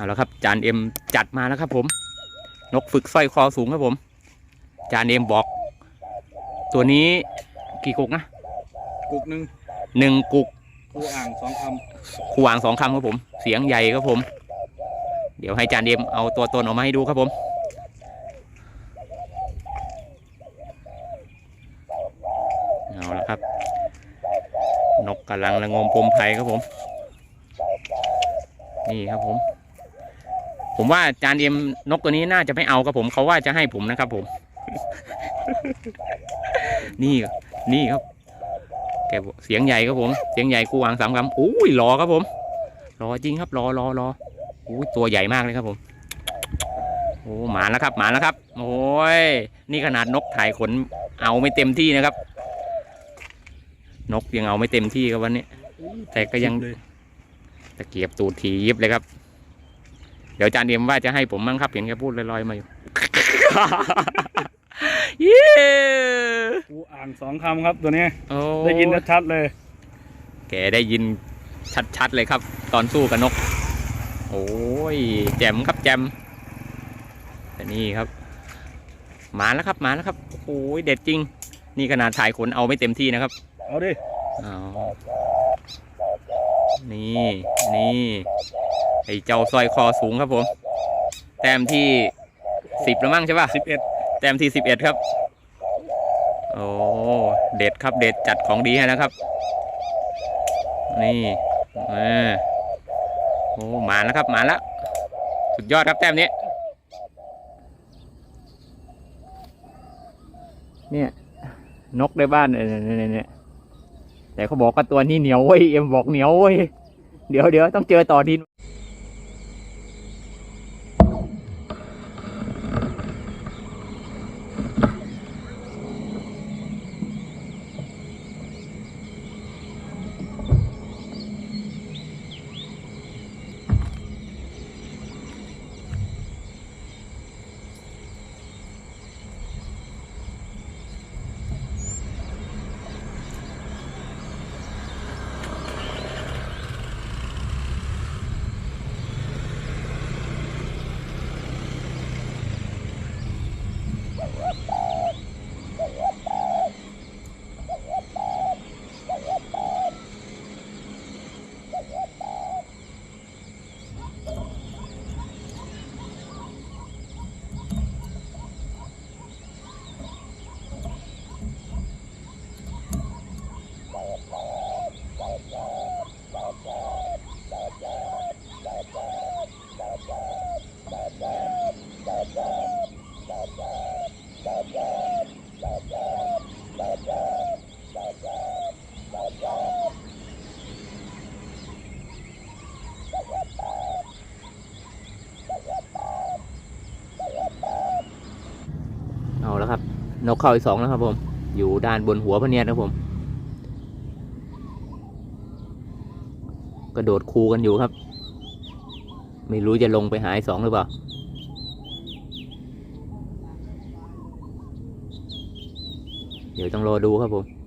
เอาแล้วครับ จานเอ็มจัดมาแล้วครับผม นกฝึกสร้อยคอสูงครับผม จานเอ็มบอก ตัวนี้กี่กุกนะกุกหนึ่งหนึ่งกุกกูอ่างสองคขวางสองคำครับผม เสียงใหญ่ครับผม เดี๋ยวให้จานเอ็มเอาตัวตนออกมาให้ดูครับผมเอาละครับ นกกำลังระงมพรมไพรครับผม นี่ครับผม ผมว่าจานเอ็มนกตัวนี้น่าจะไม่เอาครับผมเขาว่าจะให้ผมนะครับ ผม นี่นี่ครับแกบอกเสียงใหญ่ครับผม เสียงใหญ่กูวางสามคำอุ้ยรอครับผมรอจริงครับรอรอรออุ้ยตัวใหญ่มากเลยครับผมโอ้หมาแล้วครับหมาแล้วครับ โอ้ยนี่ขนาดนกถ่ายขนเอาไม่เต็มที่นะครับ นกยังเอาไม่เต็มที่ครับวันนี้ำแต่ก็ยังเลยตะเกียบตูดถียิบเลยครับเดี๋ยวอาจารย์เดียมว่าจะให้ผมมั้งครับเห็นแกพูดลอยๆมาอยู่เย้กูอ่างสองคำครับตัวนี้โอ้ได้ยินชัดๆเลย แกได้ยินชัดๆเลยครับ ตอนสู้กับนก โอ้ยแจมครับแจมแต่นี่ครับ มาแล้วครับมาแล้วครับโอ้ยเด็ดจริง นี่ขนาดถ่ายขนเอาไม่เต็มที่นะครับ เอาดิอ๋อนี่นี่ไอเจ้าสร้อยคอสูงครับผม แต้มที่สิบแล้วมั้งใช่ป่ะสิบเอ็ดแต้มที่สิบเอ็ดครับ โอ้เด็ดครับเด็ดจัดของดีให้นะครับ นี่อ่าโอ้มาแล้วครับมาแล้วสุดยอดครับแต้มนี้เนี่ย นกในบ้านเนี่ยเนี่ยเนี่ยแต่เขาบอกว่าตัวนี้เหนียวเว้ยเอ็มบอกเหนียวเว้ยเดี๋ยวเดี๋ยวต้องเจอต่อดิน นกเข้าอีกสองแล้วครับผม อยู่ด้านบนหัวพะเนียดครับผม กระโดดคูกันอยู่ครับ ไม่รู้จะลงไปหายสองหรือเปล่าเดี๋ยวต้องรอดูครับผม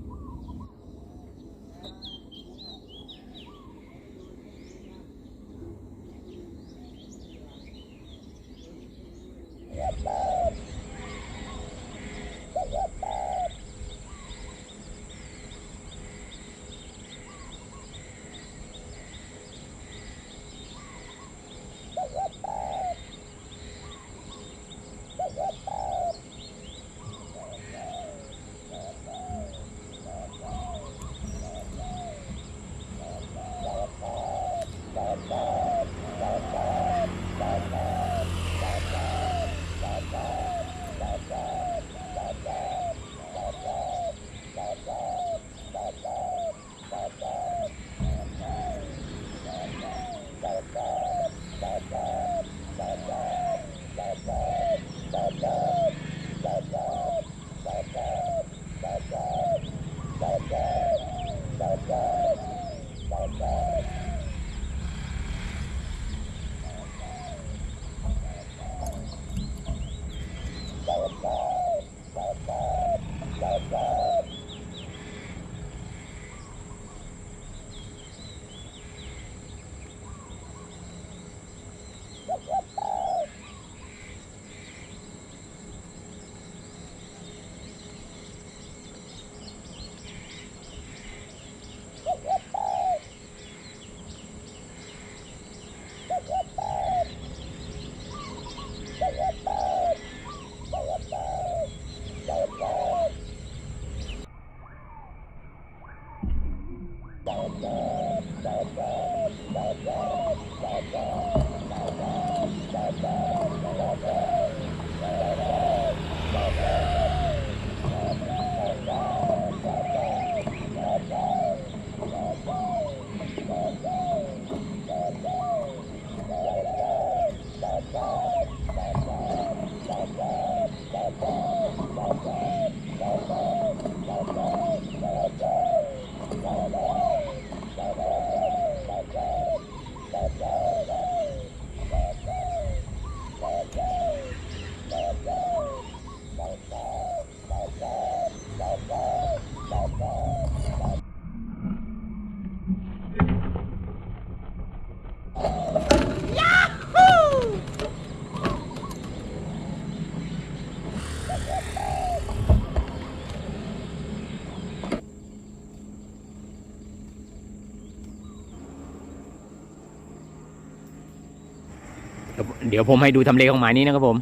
เดี๋ยวผมให้ดูทำเลของหมายนี้นะครับผม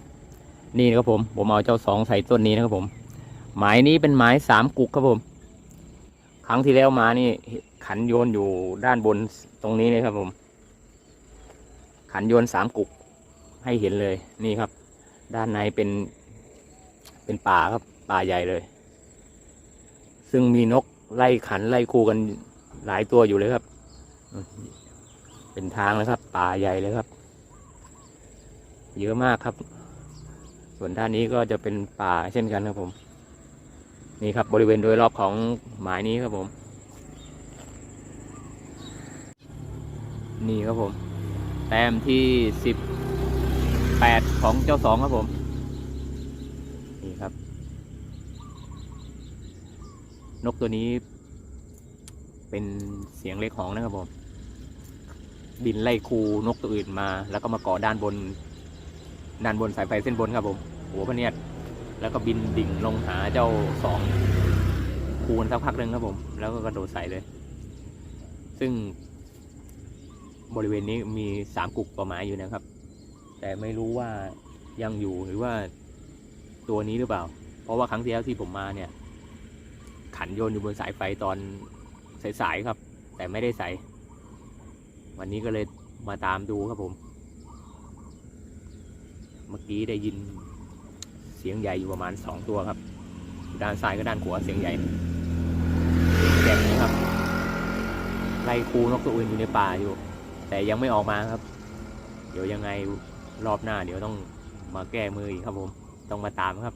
นี่นะครับผม ผมเอาเจ้าสองใส่ต้นนี้นะครับผม หมายนี้เป็นหมายสามกุกครับผม ครั้งที่แล้วมานี่ ขันโยนอยู่ด้านบนตรงนี้เลยครับผม ขันโยนสามกุกให้เห็นเลยนี่ครับ ด้านในเป็น เป็นป่าครับป่าใหญ่เลย ซึ่งมีนกไล่ขันไล่คูกันหลายตัวอยู่เลยครับ เป็นทางเลยครับ ป่าใหญ่เลยครับ เยอะมากครับ ส่วนด้านนี้ก็จะเป็นป่าเช่นกันครับผม นี่ครับบริเวณโดยรอบของหมายนี้ครับผม นี่ครับผม แต้มที่สิบแปดของเจ้าสองครับผม นี่ครับ นกตัวนี้ เป็นเสียงเล็กของนะครับผมบินไล่คูนกตัวอื่นมา แล้วก็มาเกาะด้านบน ด้านบนสายไฟเส้นบนครับผม หัวพเนียดแล้วก็บินดิ่งลงหาเจ้าสองคูนสักพักหนึ่งครับผม แล้วก็กระโดดใส่เลย ซึ่งบริเวณนี้มีสามกุกต่อไม้อยู่นะครับ แต่ไม่รู้ว่ายังอยู่หรือว่าตัวนี้หรือเปล่า เพราะว่าครั้งที่แล้วที่ผมมาเนี่ย ขันโยนอยู่บนสายไฟตอนสายๆครับ แต่ไม่ได้ใส่ วันนี้ก็เลยมาตามดูครับผม เมื่อกี้ได้ยินเสียงใหญ่อยู่ประมาณสองตัวครับ ด้านซ้ายกับด้านขวาเสียงใหญ่เสียงแจ่มนี้ครับไล่คูนกตัวอื่นอยู่ในป่าอยู่ แต่ยังไม่ออกมาครับ เดี๋ยวยังไงรอบหน้า เดี๋ยวต้องมาแก้มืออีกครับผม ต้องมาตามครับ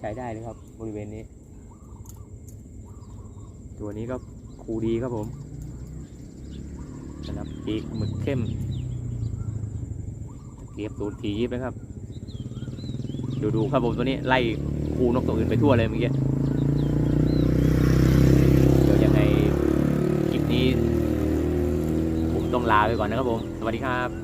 ใช้ได้เลยครับ บริเวณนี้ ตัวนี้ก็คูดีครับผมนะครับปีกหมึกเข้มเกียบตูนทียิบนะครับ ดูดูครับผมตัวนี้ไล่คูนกตัวอื่นไปทั่วเลยเมื่อกี้เดี๋ยวยังไงคลิปนี้ ผมต้องลาไปก่อนนะครับผม สวัสดีครับ